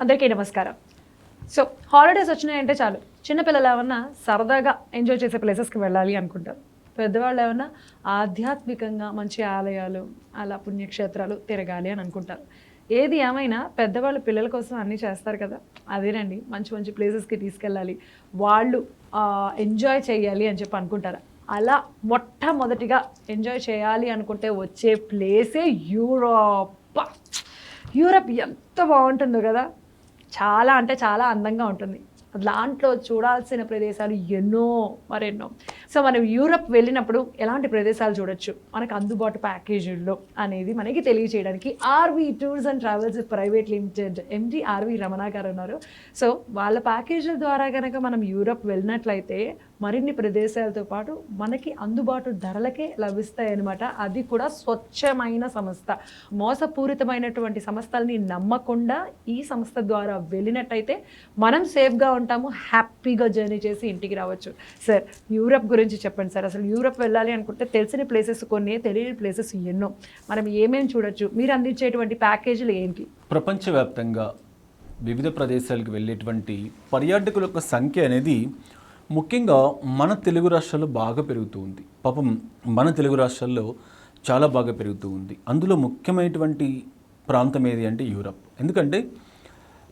అందరికీ నమస్కారం. So holidays వచ్చినాయంటే చాలు. చిన్నపిల్లలు ఏమన్నా సరదాగా ఎంజాయ్ చేసే ప్లేసెస్కి వెళ్ళాలి అనుకుంటారు. పెద్దవాళ్ళు ఏమన్నా ఆధ్యాత్మికంగా మంచి ఆలయాలు అలా పుణ్యక్షేత్రాలు తిరగాలి అని అనుకుంటారు. ఏది ఏమైనా పెద్దవాళ్ళు పిల్లల కోసం అన్నీ చేస్తారు కదా అదేనండి. మంచి మంచి ప్లేసెస్కి తీసుకెళ్ళాలి. వాళ్ళు ఎంజాయ్ చేయాలి అని చెప్పి అనుకుంటారు. అలా మొట్టమొదటిగా ఎంజాయ్ చేయాలి అనుకుంటే వచ్చే ప్లేసే యూరోప్. యూరప్ ఎంత బాగుంటుందో కదా. చాలా అంటే చాలా అందంగా ఉంటుంది. దాంట్లో చూడాల్సిన ప్రదేశాలు ఎన్నో మరెన్నో. సో మనం యూరప్ వెళ్ళినప్పుడు ఎలాంటి ప్రదేశాలు చూడొచ్చు? మనకు అందుబాటు ప్యాకేజీల్లో అనేది మనకి తెలియజేయడానికి RV tours and travels private limited MD RV Ramana garu ఉన్నారు. సో వాళ్ళ ప్యాకేజీల ద్వారా కనుక మనం యూరప్ వెళ్ళినట్లయితే మరిన్ని ప్రదేశాలతో పాటు మనకి అందుబాటు ధరలకే లభిస్తాయి అది కూడా స్వచ్ఛమైన సంస్థ. మోసపూరితమైనటువంటి సంస్థల్ని నమ్మకుండా ఈ సంస్థ ద్వారా వెళ్ళినట్టయితే మనం సేఫ్గా ఉంటాము హ్యాపీగా జర్నీ చేసి ఇంటికి రావచ్చు. సార్ యూరప్ గురించి చెప్పండి సార్. అసలు యూరప్ వెళ్ళాలి అనుకుంటే తెలిసిన ప్లేసెస్ కొన్ని తెలియని ప్లేసెస్ ఎన్నో. మనం ఏమేమి చూడొచ్చు? మీరు అందించేటువంటి ప్యాకేజీలు ఏంటి? ప్రపంచవ్యాప్తంగా వివిధ ప్రదేశాలకు వెళ్ళేటువంటి పర్యాటకుల యొక్క సంఖ్య అనేది ముఖ్యంగా మన తెలుగు రాష్ట్రాల్లో బాగా పెరుగుతూ ఉంది. పాపం మన తెలుగు రాష్ట్రాల్లో చాలా బాగా పెరుగుతూ ఉంది. అందులో ముఖ్యమైనటువంటి ప్రాంతం ఏది అంటే యూరప్. ఎందుకంటే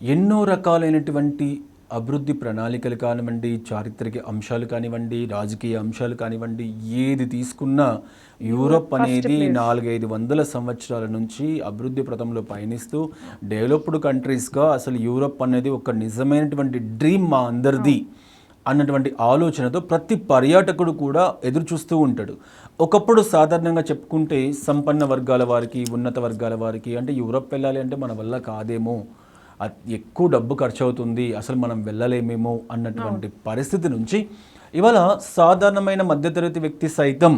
ఎన్నో రకాలైనటువంటి అభివృద్ధి ప్రణాళికలు కానివ్వండి చారిత్రక అంశాలు కానివ్వండి రాజకీయ అంశాలు కానివ్వండి ఏది తీసుకున్నా యూరప్ అనేది నాలుగైదు వందల సంవత్సరాల నుంచి అభివృద్ధి ప్రథంలో పయనిస్తూ డెవలప్డ్ కంట్రీస్గా అసలు యూరప్ అనేది ఒక నిజమైనటువంటి డ్రీమ్ మా అందరిది అన్నటువంటి ఆలోచనతో ప్రతి పర్యాటకుడు కూడా ఎదురు చూస్తూ ఉంటాడు. ఒకప్పుడు సాధారణంగా చెప్పుకుంటే సంపన్న వర్గాల వారికి ఉన్నత వర్గాల వారికి అంటే యూరప్ వెళ్ళాలి అంటే మన వల్ల కాదేమో ఎక్కువ డబ్బు ఖర్చు అవుతుంది అసలు మనం వెళ్ళలేమేమో అన్నటువంటి పరిస్థితి నుంచి ఇవాళ సాధారణమైన మధ్యతరగతి వ్యక్తి సైతం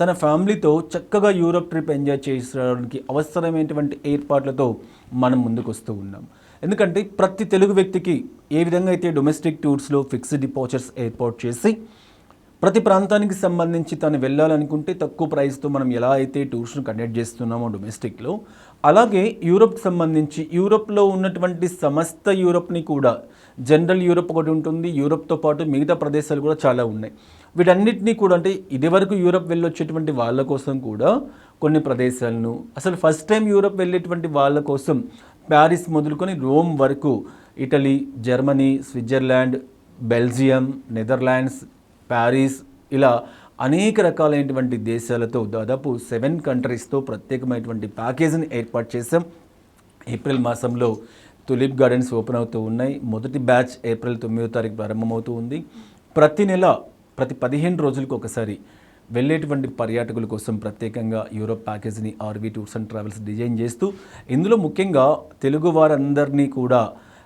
తన ఫ్యామిలీతో చక్కగా యూరప్ ట్రిప్ ఎంజాయ్ చేయడానికి అవసరమైనటువంటి ఏర్పాట్లతో మనం ముందుకు వస్తూ ఉన్నాం. ఎందుకంటే ప్రతి తెలుగు వ్యక్తికి ఏ విధంగా అయితే డొమెస్టిక్ టూర్స్లో ఫిక్స్డ్ డిపాజిట్స్ ఏర్పాటు చేసి ప్రతి ప్రాంతానికి సంబంధించి తను వెళ్ళాలనుకుంటే తక్కువ ప్రైస్తో మనం ఎలా అయితే టూర్స్ను కండక్ట్ చేస్తున్నామో డొమెస్టిక్లో అలాగే యూరప్కి సంబంధించి యూరప్లో ఉన్నటువంటి సమస్త యూరప్ని కూడా జనరల్ యూరప్ ఒకటి ఉంటుంది యూరప్తో పాటు మిగతా ప్రదేశాలు కూడా చాలా ఉన్నాయి. వీటన్నిటినీ కూడా అంటే ఇదివరకు యూరప్ వెళ్ళొచ్చేటువంటి వాళ్ళ కోసం కూడా కొన్ని ప్రదేశాలను అసలు ఫస్ట్ టైం యూరప్ వెళ్ళేటువంటి వాళ్ళ కోసం ప్యారిస్ మొదలుకొని రోమ్ వరకు Italy Germany Switzerland Belgium Netherlands Paris ఇలా అనేక రకాలైనటువంటి దేశాలతో దాదాపు సెవెన్ కంట్రీస్తో ప్రత్యేకమైనటువంటి ప్యాకేజీని ఏర్పాటు చేశాం. ఏప్రిల్ మాసంలో తులిప్ గార్డెన్స్ ఓపెన్ అవుతూ ఉన్నాయి. మొదటి బ్యాచ్ ఏప్రిల్ తొమ్మిదో తారీఖు ప్రారంభమవుతూ ఉంది. ప్రతి నెల ప్రతి పదిహేను రోజులకు ఒకసారి వెళ్ళేటువంటి పర్యాటకుల కోసం ప్రత్యేకంగా యూరోప్ ప్యాకేజీని RV tours and travels design చేస్తూ ఇందులో ముఖ్యంగా తెలుగు వారందరినీ కూడా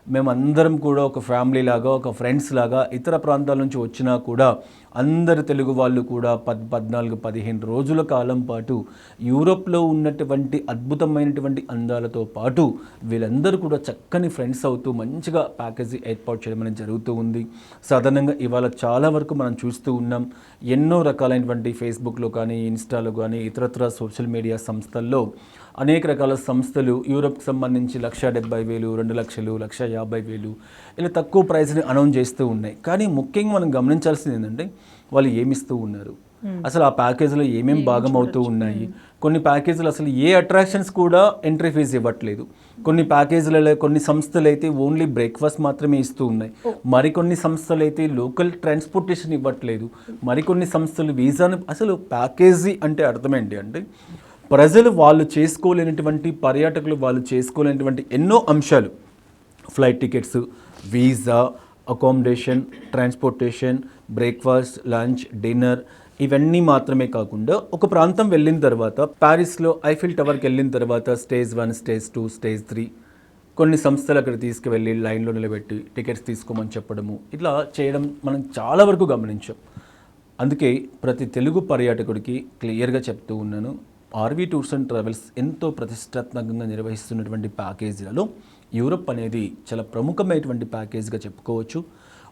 మేమందరం కూడా ఒక ఫ్యామిలీ లాగా ఒక ఫ్రెండ్స్ లాగా ఇతర ప్రాంతాల నుంచి వచ్చినా కూడా అందరు తెలుగు వాళ్ళు కూడా పద్ పద్నాలుగు పదిహేను రోజుల కాలం పాటు యూరోప్లో ఉన్నటువంటి అద్భుతమైనటువంటి అందాలతో పాటు వీళ్ళందరూ కూడా చక్కని ఫ్రెండ్స్ అవుతూ మంచిగా ప్యాకేజీ ఏర్పాటు చేయడం అనేది జరుగుతూ ఉంది. సాధారణంగా ఇవాళ చాలా వరకు మనం చూస్తూ ఉన్నాం. ఎన్నో రకాలైనటువంటి ఫేస్బుక్లో కానీ ఇన్స్టాలో కానీ ఇతరత్ర సోషల్ మీడియా సంస్థల్లో అనేక రకాల సంస్థలు యూరప్కి సంబంధించి లక్ష డెబ్బై వేలు రెండు లక్షలు లక్ష యాభై వేలు ఇలా తక్కువ ప్రైస్ని అనౌన్స్ చేస్తూ ఉన్నాయి. కానీ ముఖ్యంగా మనం గమనించాల్సింది ఏంటంటే వాళ్ళు ఏమిస్తూ ఉన్నారు. అసలు ఆ ప్యాకేజీలో ఏమేమి భాగం అవుతూ ఉన్నాయి? కొన్ని ప్యాకేజీలు అసలు ఏ అట్రాక్షన్స్ కూడా ఎంట్రీ ఫీజు ఇవ్వట్లేదు. కొన్ని ప్యాకేజీలలో కొన్ని సంస్థలు అయితే ఓన్లీ బ్రేక్ఫాస్ట్ మాత్రమే ఇస్తూ ఉన్నాయి. మరికొన్ని సంస్థలు అయితే లోకల్ ట్రాన్స్పోర్టేషన్ ఇవ్వట్లేదు. మరికొన్ని సంస్థలు వీసాను అసలు ప్యాకేజీ అంటే అర్థమేంటి అంటే ప్రజలు వాళ్ళు చేసుకోలేనటువంటి పర్యాటకులు వాళ్ళు చేసుకోలేనటువంటి ఎన్నో అంశాలు. Flight tickets visa accommodation transportation breakfast lunch dinner ఇవన్నీ మాత్రమే కాకుండా ఒక ప్రాంతం వెళ్ళిన తర్వాత ప్యారిస్లో ఐఫిల్ టవర్కి వెళ్ళిన తర్వాత stage one stage two stage three కొన్ని సంస్థలు అక్కడ తీసుకువెళ్ళి లైన్లో నిలబెట్టి టికెట్స్ తీసుకోమని చెప్పడము. ఇట్లా చేయడం మనం చాలా వరకు గమనించాం. అందుకే ప్రతి తెలుగు పర్యాటకుడికి క్లియర్గా చెప్తూ ఉన్నాను. ఆర్వీ టూర్స్ అండ్ ట్రావెల్స్ ఎంతో ప్రతిష్టాత్మకంగా నిర్వహిస్తున్నటువంటి ప్యాకేజీలలో యూరప్ అనేది చాలా ప్రముఖమైనటువంటి ప్యాకేజ్గా చెప్పుకోవచ్చు.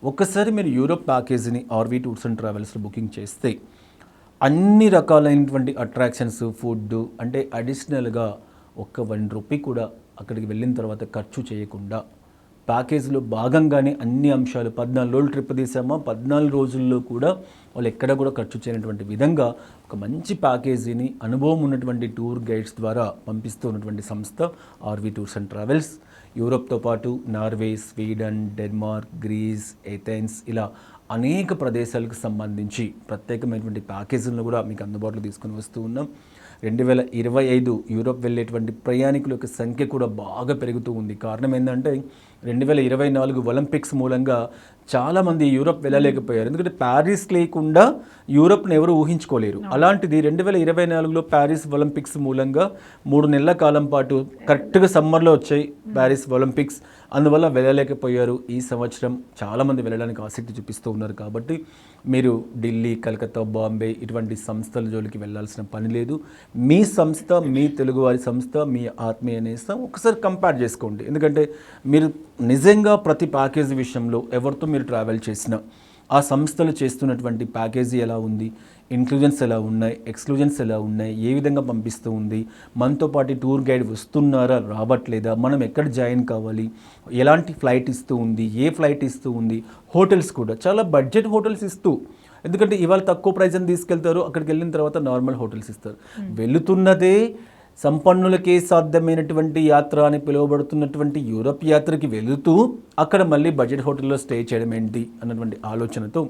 ఒక్కసారి మీరు యూరప్ ప్యాకేజీని ఆర్వీ టూర్స్ అండ్ ట్రావెల్స్లో బుకింగ్ చేస్తే అన్ని రకాలైనటువంటి అట్రాక్షన్స్ ఫుడ్ అంటే అడిషనల్గా ఒక్క వన్ రూపీ కూడా అక్కడికి వెళ్ళిన తర్వాత ఖర్చు చేయకుండా ప్యాకేజీలో భాగంగానే అన్ని అంశాలు పద్నాలుగు రోజులు ట్రిప్ తీసామా? పద్నాలుగు రోజుల్లో కూడా వాళ్ళు ఎక్కడ కూడా ఖర్చు చేయనటువంటి విధంగా ఒక మంచి ప్యాకేజీని అనుభవం ఉన్నటువంటి టూర్ గైడ్స్ ద్వారా పంపిస్తూ ఉన్నటువంటి సంస్థ ఆర్వీ టూర్స్ అండ్ ట్రావెల్స్. యూరోప్తో పాటు Norway Sweden Denmark Greece Athens ఇలా అనేక ప్రదేశాలకు సంబంధించి ప్రత్యేకమైనటువంటి ప్యాకేజీలను కూడా మీకు అందుబాటులో తీసుకొని వస్తూ ఉన్నాం. రెండు వేల ఇరవై ఐదు యూరోప్ వెళ్ళేటువంటి ప్రయాణికుల యొక్క సంఖ్య కూడా బాగా పెరుగుతూ ఉంది. కారణం ఏంటంటే రెండు వేల ఇరవై నాలుగు ఒలింపిక్స్ మూలంగా చాలామంది యూరోప్ వెళ్ళలేకపోయారు. ఎందుకంటే ప్యారిస్ లేకుండా యూరోప్ని ఎవరు ఊహించుకోలేరు. అలాంటిది రెండు వేల ఇరవై నాలుగులో ప్యారిస్ ఒలింపిక్స్ మూలంగా మూడు నెలల కాలం పాటు కరెక్ట్గా సమ్మర్లో వచ్చాయి ప్యారిస్ ఒలింపిక్స్. అందువల్ల వెళ్ళలేకపోయారు. ఈ సంవత్సరం చాలామంది వెళ్ళడానికి ఆసక్తి చూపిస్తూ ఉన్నారు కాబట్టి మీరు ఢిల్లీ కలకత్తా బాంబే ఇటువంటి సంస్థల జోలికి వెళ్ళాల్సిన పని లేదు. మీ సంస్థ మీ తెలుగువారి సంస్థ మీ ఆత్మీయ నేస్తం ఒకసారి కంపేర్ చేసుకోండి. ఎందుకంటే మీరు నిజంగా ప్రతి ప్యాకేజీ విషయంలో ఎవరితో మీరు ట్రావెల్ చేసినా ఆ సంస్థలు చేస్తున్నటువంటి ప్యాకేజీ ఎలా ఉంది? ఇన్క్లూజన్స్ ఎలా ఉన్నాయి? ఎక్స్క్లూజన్స్ ఎలా ఉన్నాయి? ఏ విధంగా పంపిస్తూ ఉంది? మనతో పాటు టూర్ గైడ్ వస్తున్నారా? రావట్లేదా? మనం ఎక్కడ జాయిన్ కావాలి? ఎలాంటి ఫ్లైట్ ఇస్తూ ఉంది? ఏ ఫ్లైట్ ఇస్తూ ఉంది? హోటల్స్ కూడా. చాలా బడ్జెట్ హోటల్స్ ఇస్తూ. ఎందుకంటే ఇవాళ తక్కువ ప్రైస్ అని తీసుకెళ్తారు అక్కడికి వెళ్ళిన తర్వాత నార్మల్ హోటల్స్ ఇస్తారు. వెళుతున్నదే సంపన్నులకే సాధ్యమైనటువంటి యాత్ర అని పిలువబడుతున్నటువంటి యూరప్ యాత్రకి వెళుతూ అక్కడ మళ్ళీ బడ్జెట్ హోటల్లో స్టే చేయడం ఏంటి అన్నటువంటి ఆలోచనతో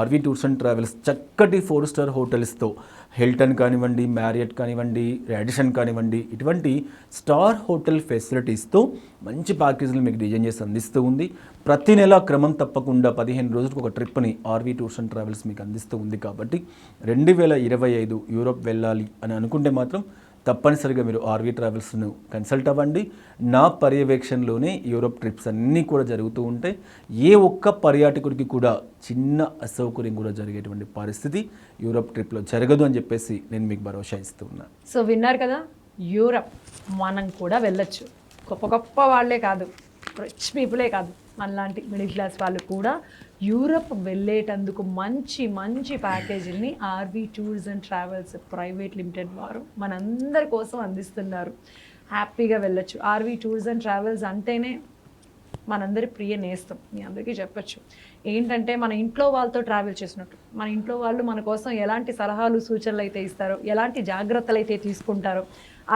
ఆర్వీ టూర్స్ అండ్ ట్రావెల్స్ చక్కటి ఫోర్ స్టార్ హోటల్స్తో హిల్టన్ కానివ్వండి మ్యారియట్ కానివ్వండి రాడిషన్ కానివ్వండి ఇటువంటి స్టార్ హోటల్ ఫెసిలిటీస్తో మంచి ప్యాకేజీలు మీకు డిజైన్ చేసి అందిస్తూ ఉంది. ప్రతి నెల క్రమం తప్పకుండా పదిహేను రోజులకు ఒక ట్రిప్ని ఆర్వీ టూర్స్ అండ్ ట్రావెల్స్ మీకు అందిస్తూ ఉంది కాబట్టి రెండు వేల ఇరవై ఐదు యూరోప్ వెళ్ళాలి అని అనుకుంటే మాత్రం తప్పనిసరిగా మీరు ఆర్వీ ట్రావెల్స్ను కన్సల్ట్ అవ్వండి. నా పర్యవేక్షణలోనే యూరోప్ ట్రిప్స్ అన్నీ కూడా జరుగుతూ ఉంటాయి. ఏ ఒక్క పర్యాటకుడికి కూడా చిన్న అసౌకర్యం కూడా జరిగేటువంటి పరిస్థితి యూరోప్ ట్రిప్లో జరగదు అని చెప్పేసి నేను మీకు భరోసా ఇస్తూ ఉన్నాను సో విన్నారు కదా యూరప్ మనం కూడా వెళ్ళొచ్చు. గొప్ప గొప్ప వాళ్ళే కాదు. రిచ్ పీపులే కాదు. మనలాంటి మిడిల్ క్లాస్ వాళ్ళు కూడా యూరప్ వెళ్ళేటందుకు మంచి మంచి ప్యాకేజీని RV tours and travels private limited వారు మనందరి కోసం అందిస్తున్నారు. హ్యాపీగా వెళ్ళొచ్చు. ఆర్వీ టూర్స్ అండ్ ట్రావెల్స్ అంటేనే మనందరి ప్రియ నేస్తం. మీ అందరికీ చెప్పొచ్చు. ఏంటంటే మన ఇంట్లో వాళ్ళతో ట్రావెల్ చేసినట్టు. మన ఇంట్లో వాళ్ళు మన కోసం ఎలాంటి సలహాలు సూచనలు అయితే ఇస్తారో ఎలాంటి జాగ్రత్తలు అయితే తీసుకుంటారో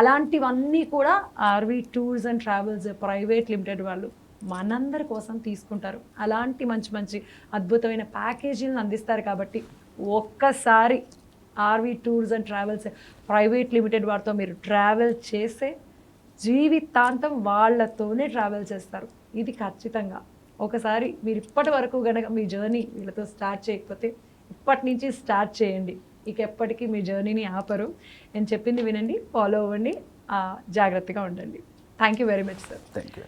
అలాంటివన్నీ కూడా RV tours and travels private limited వాళ్ళు మనందరి కోసం తీసుకుంటారు. అలాంటి మంచి మంచి అద్భుతమైన ప్యాకేజీలను అందిస్తారు కాబట్టి ఒక్కసారి RV tours and travels private limited వారితో మీరు ట్రావెల్ చేస్తే జీవితాంతం వాళ్ళతోనే ట్రావెల్ చేస్తారు. ఇది ఖచ్చితంగా. ఒకసారి మీరు ఇప్పటి వరకు కనుక మీ జర్నీ వీళ్ళతో స్టార్ట్ చేయకపోతే ఇప్పటి నుంచి స్టార్ట్ చేయండి. ఇక ఎప్పటికీ మీ జర్నీని ఆపరు. నేను చెప్పింది వినండి ఫాలో అవ్వండి జాగ్రత్తగా ఉండండి. Thank you very much sir. Thank you.